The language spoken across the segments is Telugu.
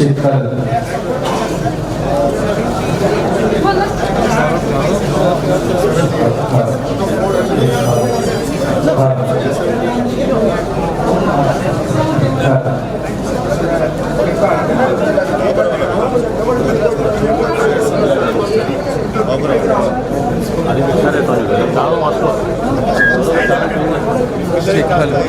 చెప్తారు Check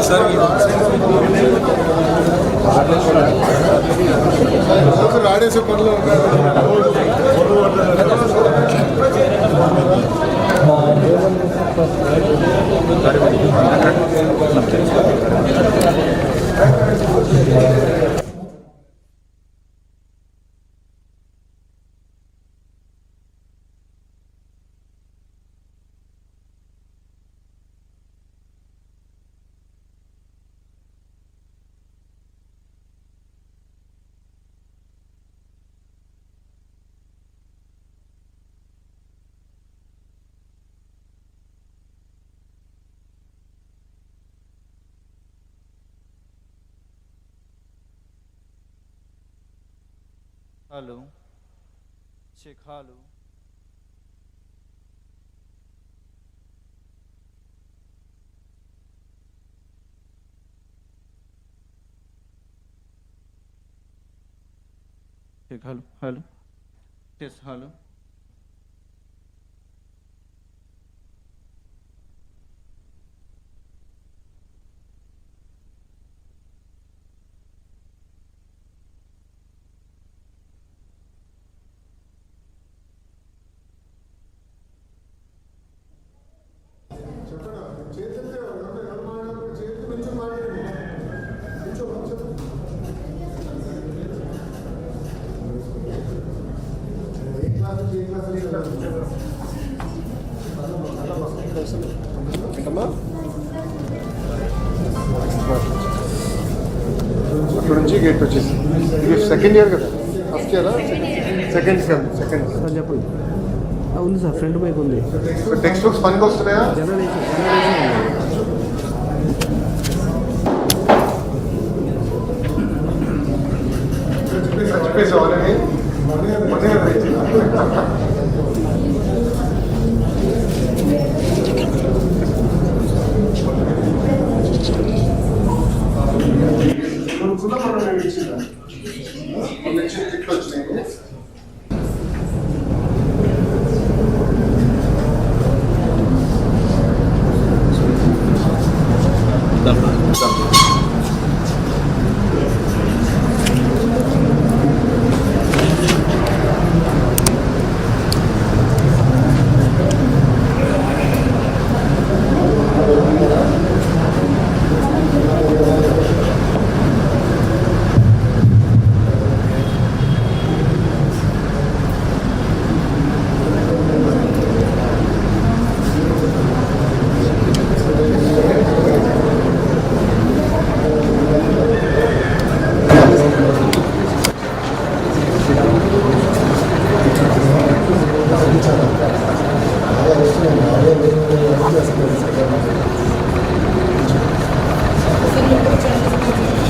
చిత్రాలు ఆడేసే పనిలో खा लूँ अच्छे खा लूँ ठीक hello hello test hello hello అక్కడ నుంచి గేట్ వచ్చేసి ఇది సెకండ్ ఇయర్ కదా ఫస్ట్ ఇయరా సెకండ్ సెమ్ సెకండ్ సార్ చెప్పండి ఆ, ఉంది సార్ ఫ్రంట్ బైక్ ఉంది టెక్స్ట్ బుక్స్ పనికి వస్తున్నాయా జనరేషన్ జనరేషన్ ఉంది. ஒரு புதுமணம் நிகழ்ச்சி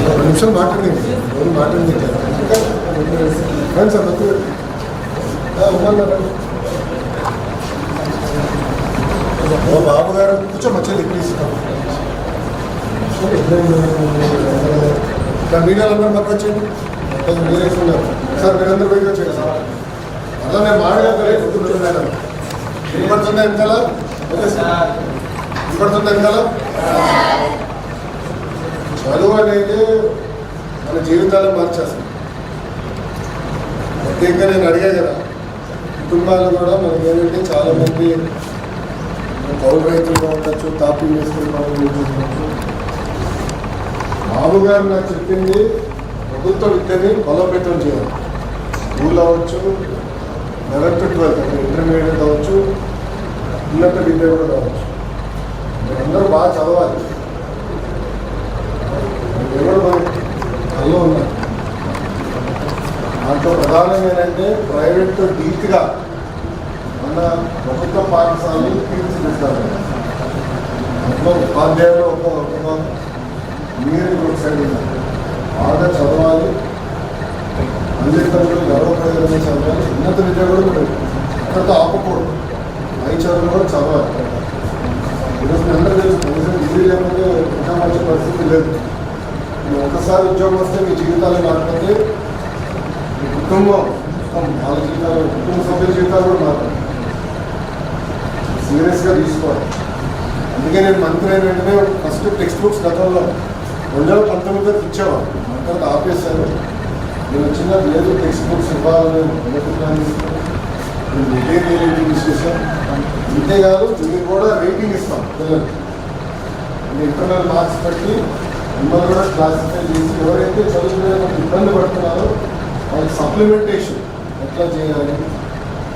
ఒక నిమిషం మాట్లాడండి. ఎవరు మాట్లాడండి సార్ మొత్తం ఓ బాబు గారు కూర్చో మచ్చలు ప్లీజ్ మీడియాలో అందరూ పక్క వచ్చేయండి. మీరే సార్ మీరందరూ పోయి వచ్చారు సార్ అలా నేను మాట్లాడతాను వినపడుతుందా వెనకాల వినపడుతుందా కదా చదువు అనేది మన జీవితాలు మార్చేస్తుంది ప్రత్యేకంగా నేను అడిగా కదా కుటుంబాలు కూడా మనకి ఏంటంటే చాలా మంది కౌలు రైతులుగా ఉండొచ్చు తాపీ వేసుకుంటూ ఉండొచ్చు. బాబు గారు నాకు చెప్పింది ప్రభుత్వ విద్యని బలోపేతం చేయాలి. స్కూల్ అవ్వచ్చు లెవెన్త్ ట్వెల్త్ అంటే ఇంటర్మీడియట్ అవ్వచ్చు ఉన్నత విద్య కూడా కావచ్చు. మీరందరూ బాగా చదవాలి. ఎవరు మన కళ్ళు ఉన్నారు దాంట్లో ప్రధానంగా ఏంటంటే ప్రైవేట్తో డీప్గా మన ప్రభుత్వ పాఠశాలని తీర్చిదిద్దాలి. దాంట్లో ఉపాధ్యాయులు ఒక ఒక మీరు ఒక బాగా చదవాలి. అన్నింటిలో గర్వపడేదని చదవాలి. ఉన్నత విద్య కూడా మీరు అక్కడితో ఆపకూడదు. పై చదువులు చదవాలి ఈరోజు మీ అందరూ తెలుసు కనీసం డిగ్రీ లేకపోతే ఇంకా వచ్చే పరిస్థితి లేదు. మీరు ఒక్కసారి ఉద్యోగం వస్తే మీ జీవితాలు మారిపోతే మీ కుటుంబం వాళ్ళ జీవితాలు కుటుంబ సభ్యుల జీవితాలు కూడా మారుతాయి. సీరియస్గా తీసుకోవాలి. అందుకే నేను మంత్రి అయిన వెంటనే ఫస్ట్ టెక్స్ట్ బుక్స్ గతంలో రెండు వేల పంతొమ్మిదిలో ఇచ్చేవాడు తర్వాత ఆపేశారు. నేను వచ్చిన లేదు టెక్స్ట్ బుక్స్ ఇవ్వాలని అనుకుంటున్నాను. నేను మెటీరియల్ విశేషం అంతేకాదు మీరు కూడా రేటింగ్ ఇస్తాం పిల్లలకి. ఇంటర్నల్ మార్క్స్ బట్టి మిమ్మల్ని కూడా క్లాసిఫై చేసి ఎవరైతే చదువుకునే ఇబ్బంది పడుతున్నారో వాళ్ళకి సప్లిమెంటేషన్ ఎట్లా చేయాలి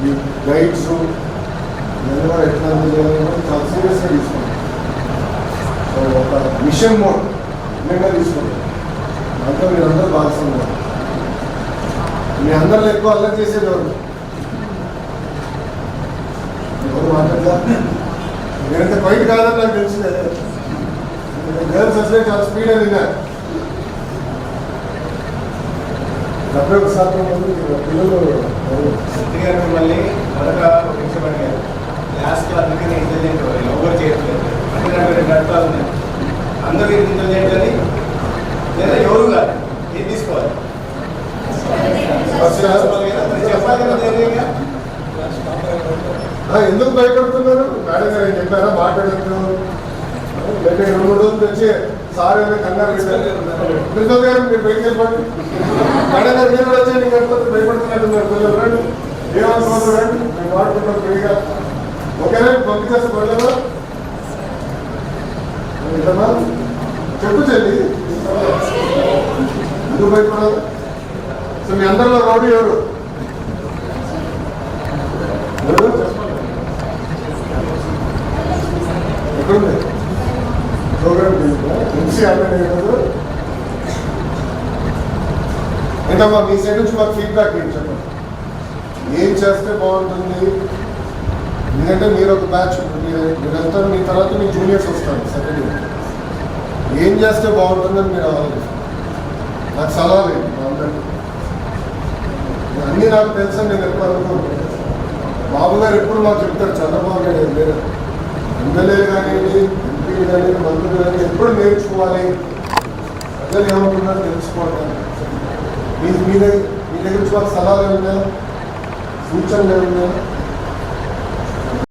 మీ గైడ్స్ ఇవన్నీ కూడా ఎట్లా చేయాలి చాలా సీరియస్గా తీసుకుంటాం. సో ఒక మిషన్ మోడ్ నిన్న తీసుకుంటాం. దాంట్లో మీరందరూ భాగస్వామ్యం మీ అందరిలో ఎక్కువ అల్లరి చేసేది ఎవరు ఎవరు మాట్లాడదా నేనంత బయట కాదని నాకు తెలిసిందే. గర్ల్స్ అసలే చాలా స్పీడ్ అని విన్నారు డెబ్బై ఒక శాతం మంది పిల్లలు గారు మిమ్మల్ని మొదట ఇష్టపడినారు లాస్ట్ అందుకని ఇంటెలిజెంట్ ఎవరు చేయట్లేదు. అంటే నాకు రెండు అర్థాలు ఉన్నాయి అందరూ ఇంటెలిజెంట్ అని? లేదా ఎవరు కాదు? ఏది తీసుకోవాలి తీసుకోవాలి కదా, మరి చెప్పాలి కదా ధైర్యంగా. ఆ, ఎందుకు భయపడుతున్నారు? మేడం గారు ఏం చెప్పారా? మాట్లాడుతున్నారు. లేకపోతే రెండు మూడు రోజులు తెచ్చి సార్ ఏదో కంగారు ప్రిన్సిపల్ గారు మీరు బయటకు వెళ్ళిపోండి మేడం గారు మీరు కూడా వచ్చి నీకు వెళ్ళిపోతే భయపడుతున్నట్టున్నారు కొంచెం రండి. ఏమనుకోవద్దు రండి. మేము మాట్లాడుతున్నాం ఫ్రీగా ఓకేనా పంపించేస్తే పడలేదా చెప్పు చెల్లి. ఎందుకు భయపడాలి? సో మీ అందరిలో రౌడీ ఎవరు? ఏంటమ్మా మీ సైడ్ నుంచి మాకు ఫీడ్బ్యాక్ ఏం చెప్పండి. ఏం చేస్తే బాగుంటుంది? ఎందుకంటే మీరు ఒక బ్యాచ్ మీరంతా మీరు మీ తర్వాత మీ జూనియర్స్ వస్తారు సెకండ్ ఇయర్ ఏం చేస్తే బాగుంటుందని మీరు ఆలోచిస్తారు. నాకు సలహా లేదు మా అందరికీ. అన్నీ నాకు తెలుసు నేను ఎప్పుడు బాబు గారు ఎప్పుడు మాకు చెప్తారు చంద్రబాబు గారు లేదు ఎమ్మెల్యేలు కానివ్వండి ఎంపీలు కానివ్వండి మంత్రులు కానీ ఎప్పుడు నేర్చుకోవాలి? ప్రజలు ఏమంటున్నారు తెలుసుకోవడం మీ మీ దగ్గర మీ దగ్గర నుంచి మాకు సలహాలు ఏమన్నా సూచనలు ఏమన్నా